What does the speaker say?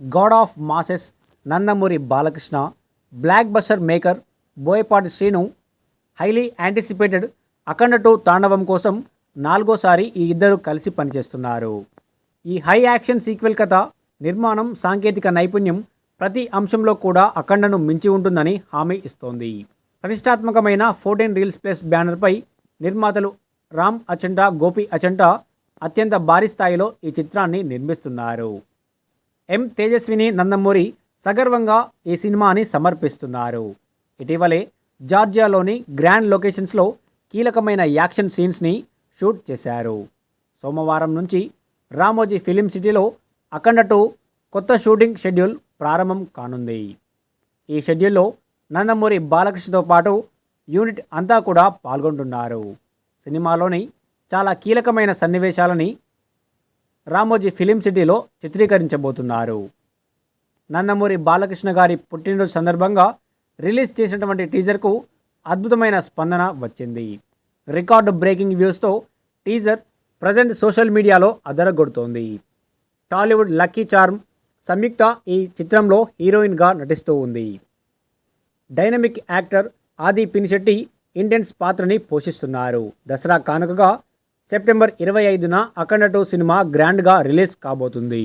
God of masses Nandamuri Balakrishna blockbuster maker Boyapati Srinu highly anticipated Akhanda two Thandavam కోసం నాలుగోసారి ఈ ఇద్దరు కలిసి పనిచేస్తున్నారు ఈ హై యాక్షన్ సీక్వెల్ కథ నిర్మాణం సాంకేతిక నైపుణ్యం ప్రతి అంశంలో కూడా అఖండను మించి ఉంటుందని హామీ ఇస్తోంది ప్రతిష్టాత్మకమైన ఫోర్టీన్ రీల్స్ ప్లస్ బ్యానర్పై నిర్మాతలు రామ్ అచంటా గోపి అచంటా అత్యంత భారీ స్థాయిలో ఈ చిత్రాన్ని నిర్మిస్తున్నారు ఎం తేజస్విని నందమూరి సగర్వంగా ఈ సినిమాని సమర్పిస్తున్నారు. ఇటీవలే జార్జియాలోని గ్రాండ్ లొకేషన్స్లో కీలకమైన యాక్షన్ సీన్స్ని షూట్ చేశారు. సోమవారం నుంచి రామోజీ ఫిలిం సిటీలో అఖండ టూ కొత్త షూటింగ్ షెడ్యూల్ ప్రారంభం కానుంది. ఈ షెడ్యూల్లో నందమూరి బాలకృష్ణతో పాటు యూనిట్ అంతా కూడా పాల్గొంటున్నారు. సినిమాలోని చాలా కీలకమైన సన్నివేశాలని రామోజీ ఫిలిం సిటీలో చిత్రీకరించబోతున్నారు. నందమూరి బాలకృష్ణ గారి పుట్టినరోజు సందర్భంగా రిలీజ్ చేసినటువంటి టీజర్కు అద్భుతమైన స్పందన వచ్చింది. రికార్డు బ్రేకింగ్ వ్యూస్తో టీజర్ ప్రజెంట్ సోషల్ మీడియాలో అదరగొడుతోంది. టాలీవుడ్ లక్కీ చార్మ్ సంయుక్త ఈ చిత్రంలో హీరోయిన్గా నటిస్తూ ఉంది. డైనమిక్ యాక్టర్ ఆది పినిశెట్టి ఇంటెన్స్ పాత్రని పోషిస్తున్నారు. దసరా కానుకగా సెప్టెంబర్ ఇరవై ఐదున అఖండ టూ సినిమా గ్రాండ్గా రిలీజ్ కాబోతుంది.